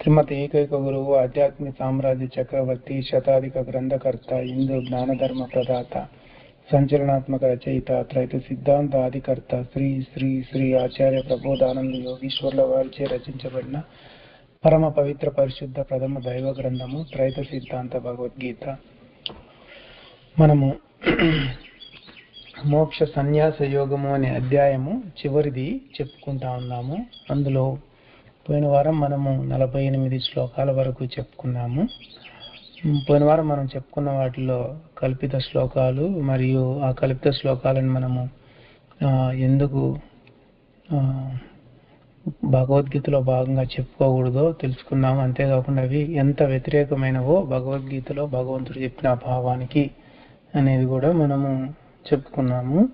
శ్రీమతి ఏకైక గురువు ఆధ్యాత్మిక సామ్రాజ్య చక్రవర్తి శతాధిక గ్రంథకర్త హిందూ జ్ఞానధర్మ ప్రదాత సంచలనాత్మక రచయిత త్రైత సిద్ధాంత ఆదికర్త శ్రీ శ్రీ శ్రీ ఆచార్య ప్రబోధానంద యోగీశ్వర్ల వారిచే రచించబడిన పరమ పవిత్ర పరిశుద్ధ ప్రథమ దైవ గ్రంథము త్రైత సిద్ధాంత భగవద్గీత. మనము మోక్ష సన్యాస యోగము అనే అధ్యాయము చివరిది చెప్పుకుంటా ఉన్నాము. అందులో పోయిన వారం మనము నలభై ఎనిమిది శ్లోకాల వరకు చెప్పుకున్నాము. పోయిన వారం మనం చెప్పుకున్న వాటిలో కల్పిత శ్లోకాలు మరియు ఆ కల్పిత శ్లోకాలను మనము ఎందుకు భగవద్గీతలో భాగంగా చెప్పుకోకూడదో తెలుసుకున్నాము అంతేకాకుండా అవి ఎంత వ్యతిరేకమైనవో భగవద్గీతలో భగవంతుడు చెప్పిన భావానికి అనేది కూడా మనము చెప్పుకున్నాము.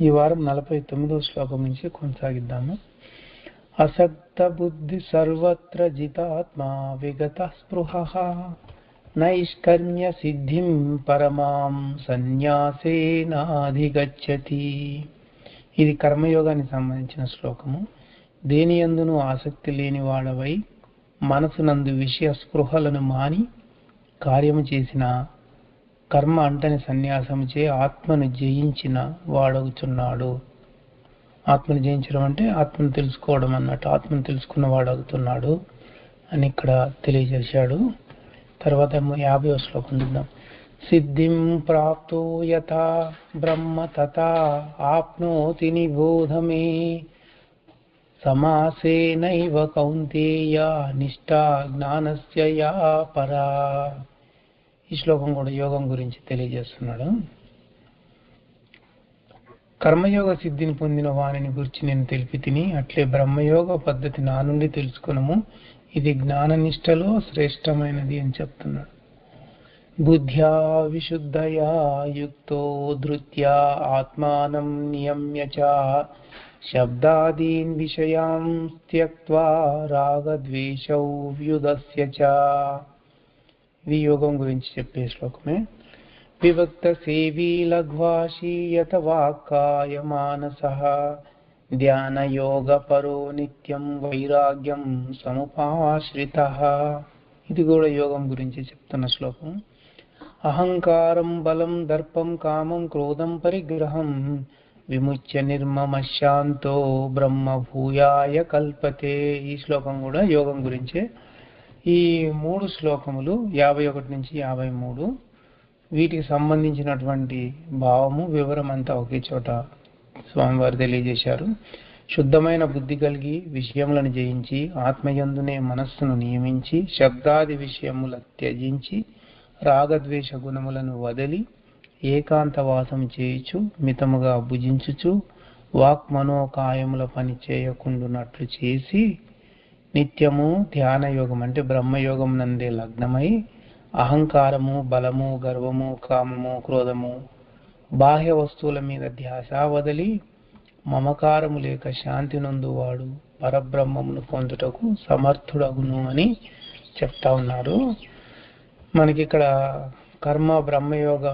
ఈ వారం నలభై తొమ్మిదో శ్లోకం నుంచి కొనసాగిద్దాము. అసక్త బుద్ధి సర్వత్ర జితాత్మా విగత స్పృహ నైష్కర్మ్య సిద్ధిం పరమాం సన్యాసేనాధిగచ్చతి. ఇది కర్మయోగానికి సంబంధించిన శ్లోకము. దేని యందును ఆసక్తి లేని వాడవై మనసునందు విషయ స్పృహలను మాని కార్యము చేసిన కర్మ అంటని సన్యాసముచే ఆత్మను జయించిన వాడవుచున్నాడు ఆత్మను జయించడం అంటే ఆత్మను తెలుసుకోవడం అన్నట్టు. ఆత్మను తెలుసుకున్నవాడు అవుతున్నాడు అని ఇక్కడ తెలియజేశాడు. తర్వాత ఏమో యాభై శ్లోకం చూద్దాం. సిద్ధిం ప్రాప్తో యథా బ్రహ్మ తథా ఆప్నోతి నిబోధమే. సమాసేనైవ కౌంతేయ నిష్టా జ్ఞానస్య యా పరా. ఈ శ్లోకం కూడా యోగం గురించి తెలియజేస్తున్నాడు. కర్మయోగ సిద్ధిని పొందిన వానిని గురించి నేను తెలిపి తిని అట్లే బ్రహ్మయోగ పద్ధతి నా నుండి తెలుసుకునము. ఇది జ్ఞాననిష్టలో శ్రేష్టమైనది అని చెప్తున్నాడు. బుద్ధ్యా విశుద్ధయా యుక్తో ధృత్యా ఆత్మానం నియమ్య చ. శబ్దాదీన్ విషయాం త్యక్వా రాగద్వేషౌ వ్యుదస్య చ. ఇది యోగం గురించి చెప్పే శ్లోకమే. విభక్త సేవీ లఘ్వాశీయత వాక్కాయ మానస ధ్యాన పరో నిత్యం వైరాగ్యం సముపాశ్రిత ఇది కూడా యోగం గురించి చెప్తున్న శ్లోకం. అహంకారం బలం దర్పం కామం క్రోధం పరిగ్రహం విముచ్య నిర్మమశాంతో బ్రహ్మ భూయాయ కల్పతే. ఈ శ్లోకం కూడా యోగం గురించే. ఈ మూడు శ్లోకములు యాభై ఒకటి నుంచి యాభై మూడు. వీటికి సంబంధించినటువంటి భావము వివరం అంతా ఒకే చోట స్వామివారు తెలియజేశారు. శుద్ధమైన బుద్ధి కలిగి విషయములను జయించి ఆత్మయందునే మనస్సును నియమించి శబ్దాది విషయముల త్యజించి రాగద్వేష గుణములను వదిలి ఏకాంత వాసం చేయుచు మితముగా భుజించుచు వాక్ మనోకాయముల పని చేయకుండునట్లు చేసి నిత్యము ధ్యాన యోగం అంటే బ్రహ్మయోగం నందే లగ్నమై అహంకారము బలము గర్వము కామము క్రోధము బాహ్య వస్తువుల మీద ధ్యాస వదిలి మమకారము లేక శాంతి నందువాడు పరబ్రహ్మమును పొందుటకు సమర్థుడగును అని చెప్తా ఉన్నారు మనకి ఇక్కడ కర్మ బ్రహ్మయోగ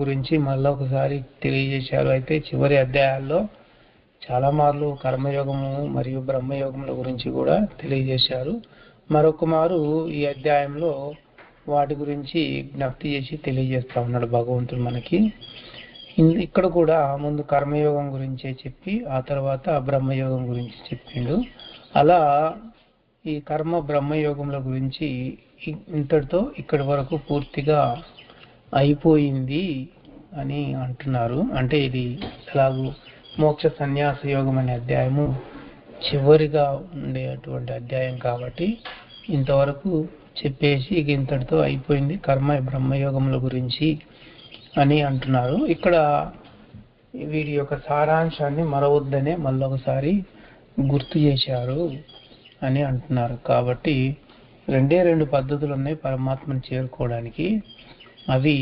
గురించి మళ్ళీ ఒకసారి తెలియజేశారు. అయితే చివరి అధ్యాయాల్లో చాలా మార్లు కర్మయోగము మరియు బ్రహ్మయోగముల గురించి కూడా తెలియజేశారు. మరొక మారు ఈ అధ్యాయంలో వాటి గురించి జ్ఞప్తి చేసి తెలియజేస్తా ఉన్నాడు భగవంతుడు మనకి. ఇక్కడ కూడా ముందు కర్మయోగం గురించే చెప్పి ఆ తర్వాత బ్రహ్మయోగం గురించి చెప్పిండు. అలా ఈ కర్మ బ్రహ్మయోగముల గురించి ఇంతటితో ఇక్కడి వరకు పూర్తిగా అయిపోయింది అని అంటున్నారు. అంటే ఇది ఎలాగూ మోక్ష సన్యాస యోగం అనే అధ్యాయము చివరిగా ఉండేటువంటి అధ్యాయం కాబట్టి ఇంతవరకు చెప్పేసి ఇక ఇంతటితో అయిపోయింది. కర్మ బ్రహ్మయోగముల గురించి అని అంటున్నారు. ఇక్కడ వీరి యొక్క సారాంశాన్ని మరవద్దనే మళ్ళొకసారి గుర్తు చేశారు అని అంటున్నారు. కాబట్టి రెండే రెండు పద్ధతులు ఉన్నాయి పరమాత్మను చేరుకోవడానికి. అవి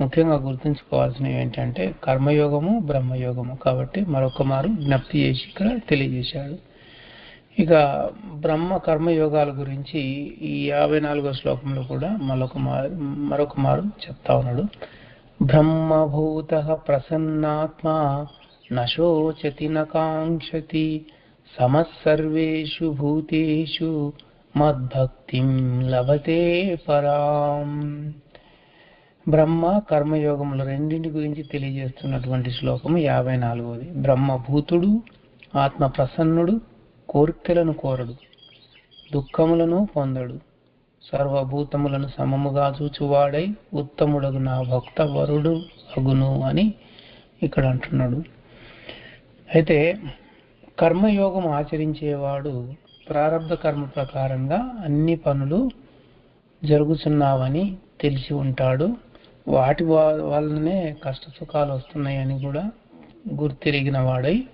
ముఖ్యంగా గుర్తుంచుకోవాల్సినవి ఏంటంటే కర్మయోగము బ్రహ్మయోగము. కాబట్టి మరొక మారు జ్ఞప్తి చేసి ఇక్కడ తెలియజేశాడు ఇక బ్రహ్మ కర్మయోగాల గురించి ఈ యాభై నాలుగో శ్లోకంలో కూడా మరొక మారు మరొక మారు చెప్తా ఉన్నాడు. బ్రహ్మభూత ప్రసన్నాత్మ నశోచతి నకాంక్షతి సమస్సర్వేషు భూతేషు మద్భక్తిం లభతే పరాం. బ్రహ్మ కర్మయోగములు రెండింటి గురించి తెలియజేస్తున్నటువంటి శ్లోకము యాభై నాలుగవది బ్రహ్మభూతుడు ఆత్మ ప్రసన్నుడు కోరికలను కోరడు దుఃఖములను పొందడు. సర్వభూతములను సమముగా చూచువాడై ఉత్తముడగు నా భక్త వరుడు అగును అని ఇక్కడ అంటున్నాడు. అయితే కర్మయోగం ఆచరించేవాడు ప్రారంభ కర్మ ప్రకారంగా అన్ని పనులు జరుగుతున్నావని తెలిసి ఉంటాడు. వాటి వా- వల్లనే కష్ట సుఖాలు వస్తున్నాయని కూడా గుర్తిరిగిన వాడై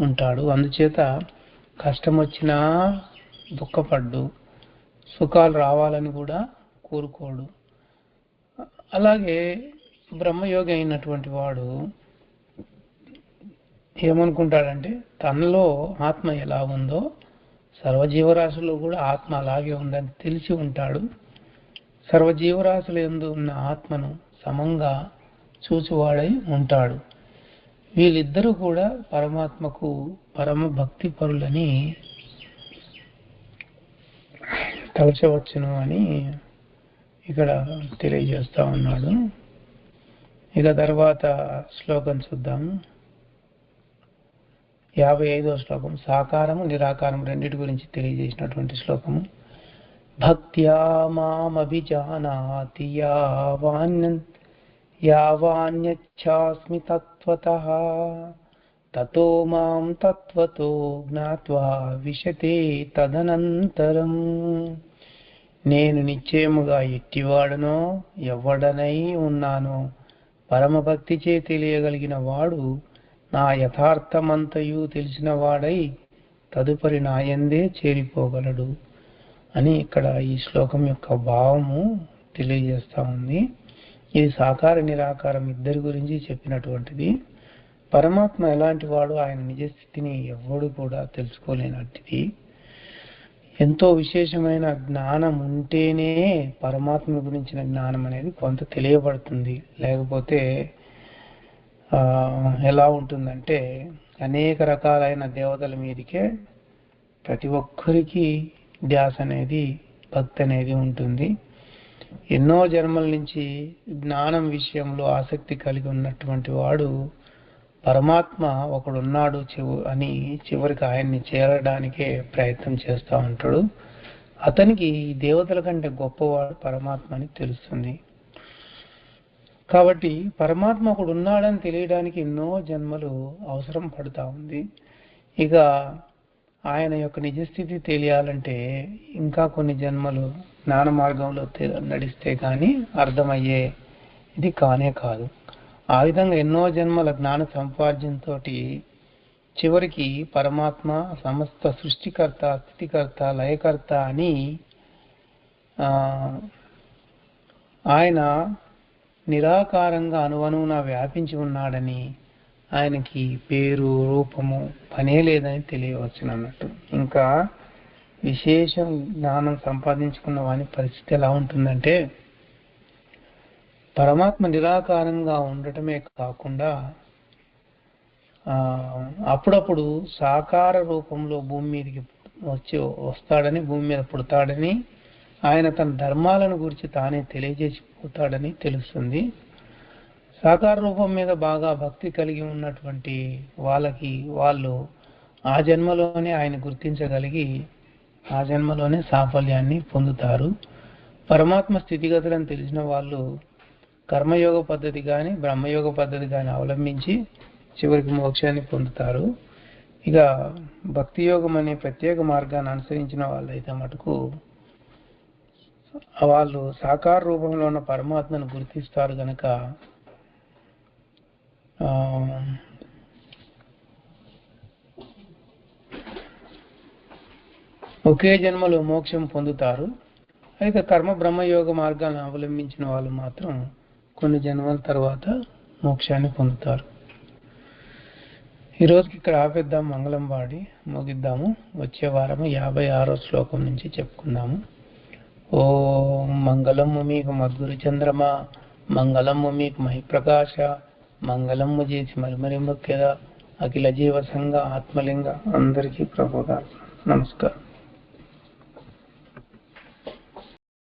ఉంటాడు. అందుచేత కష్టం వచ్చినా దుఃఖపడ్డు సుఖాలు రావాలని కూడా కోరుకోడు. అలాగే బ్రహ్మయోగి అయినటువంటి వాడు ఏమనుకుంటాడంటే తనలో ఆత్మ ఎలా ఉందో సర్వజీవరాశుల్లో కూడా ఆత్మ అలాగే ఉందని తెలిసి ఉంటాడు. సర్వజీవరాశుల ఎందు ఉన్న ఆత్మను సమంగా చూచువాడై ఉంటాడు. వీళ్ళిద్దరూ కూడా పరమాత్మకు పరమ భక్తి పరులని తలచవచ్చును అని ఇక్కడ తెలియజేస్తా ఉన్నాడు. ఇక తర్వాత శ్లోకం చూద్దాము. యాభై ఐదో శ్లోకం సాకారము నిరాకారం రెండిటి గురించి తెలియజేసినటువంటి శ్లోకము. భక్త్యా మామభిజానాతి యావాన్య యావాన్యచ్ఛాస్మి తత్వత తతో మాం తత్వతో జ్ఞాత్వా విశతే తదనంతరం నేను నిశ్చయముగా ఎట్టివాడనో ఎవడనై ఉన్నానో పరమభక్తిచే తెలియగలిగిన వాడు నా యథార్థమంతయు తెలిసినవాడై తదుపరి నాయందే చేరిపోగలడు అని ఇక్కడ ఈ శ్లోకం యొక్క భావము తెలియజేస్తా ఉంది. ఇది సాకార నిరాకారం ఇద్దరి గురించి చెప్పినటువంటిది. పరమాత్మ ఎలాంటి వాడు ఆయన నిజస్థితిని ఎవడు కూడా తెలుసుకోలేనట్టిది. ఎంతో విశేషమైన జ్ఞానం ఉంటేనే పరమాత్మ గురించిన జ్ఞానం అనేది కొంత తెలియబడుతుంది. లేకపోతే ఎలా ఉంటుందంటే అనేక రకాలైన దేవతల మీదకే ప్రతి ఒక్కరికి ధ్యాస అనేది భక్తి అనేది ఉంటుంది. ఎన్నో జన్మల నుంచి జ్ఞానం విషయంలో ఆసక్తి కలిగి ఉన్నటువంటి వాడు పరమాత్మ ఒకడున్నాడు చెవు అని చివరికి ఆయన్ని చేరడానికే ప్రయత్నం చేస్తూ ఉంటాడు. అతనికి దేవతల కంటే గొప్పవాడు పరమాత్మ అని తెలుస్తుంది. కాబట్టి పరమాత్మ ఒకడు ఉన్నాడని తెలియడానికి ఎన్నో జన్మలు అవసరం పడుతూ ఉంది. ఇక ఆయన యొక్క నిజస్థితి తెలియాలంటే ఇంకా కొన్ని జన్మలు జ్ఞాన మార్గంలో నడిస్తే కానీ అర్థమయ్యే ఇది కానే కాదు. ఆ విధంగా ఎన్నో జన్మల జ్ఞాన సంపార్జనతో చివరికి పరమాత్మ సమస్త సృష్టికర్త స్థితికర్త లయకర్త అని ఆయన నిరాకారంగా అనువనువున వ్యాపించి ఉన్నాడని ఆయనకి పేరు రూపము పనే లేదని తెలియవచ్చు అన్నట్టు ఇంకా విశేషం జ్ఞానం సంపాదించుకున్న వాని పరిస్థితి ఎలా ఉంటుందంటే పరమాత్మ నిరాకారంగా ఉండటమే కాకుండా అప్పుడప్పుడు సాకార రూపంలో భూమి మీదకి వచ్చి వస్తాడని భూమి మీద పుడతాడని ఆయన తన ధర్మాలను గురించి తానే తెలియజేసిపోతాడని తెలుస్తుంది. సాకార రూపం మీద బాగా భక్తి కలిగి ఉన్నటువంటి వాళ్ళకి వాళ్ళు ఆ జన్మలోనే ఆయన గుర్తించగలిగి ఆ జన్మలోనే సాఫల్యాన్ని పొందుతారు. పరమాత్మ స్థితిగతులను తెలిసిన వాళ్ళు కర్మయోగ పద్ధతి కానీ బ్రహ్మయోగ పద్ధతి కానీ అవలంబించి చివరికి మోక్షాన్ని పొందుతారు. ఇక భక్తి యోగం అనే ప్రత్యేక మార్గాన్ని అనుసరించిన వాళ్ళైతే మటుకు వాళ్ళు సాకార రూపంలో ఉన్న పరమాత్మను గుర్తిస్తారు గనక Um, ఒకే జన్మలో మోక్షం పొందుతారు. అయితే కర్మ బ్రహ్మయోగ మార్గాలను అవలంబించిన వాళ్ళు మాత్రం కొన్ని జన్మల తర్వాత మోక్షాన్ని పొందుతారు. ఈ రోజుకి ఇక్కడ ఆపేద్దాం మంగళం వాడి ముగిద్దాము. వచ్చే వారము యాభై ఆరో శ్లోకం నుంచి చెప్పుకుందాము. ఓం మంగళము మీకు మద్గురు చంద్రమా మంగళము మీకు మహిప్రకాశ మంగళము చేసి మరి మరి అఖిల జీవ సంఘ ఆత్మలింగ అందరికీ ప్రభుగా నమస్కారం.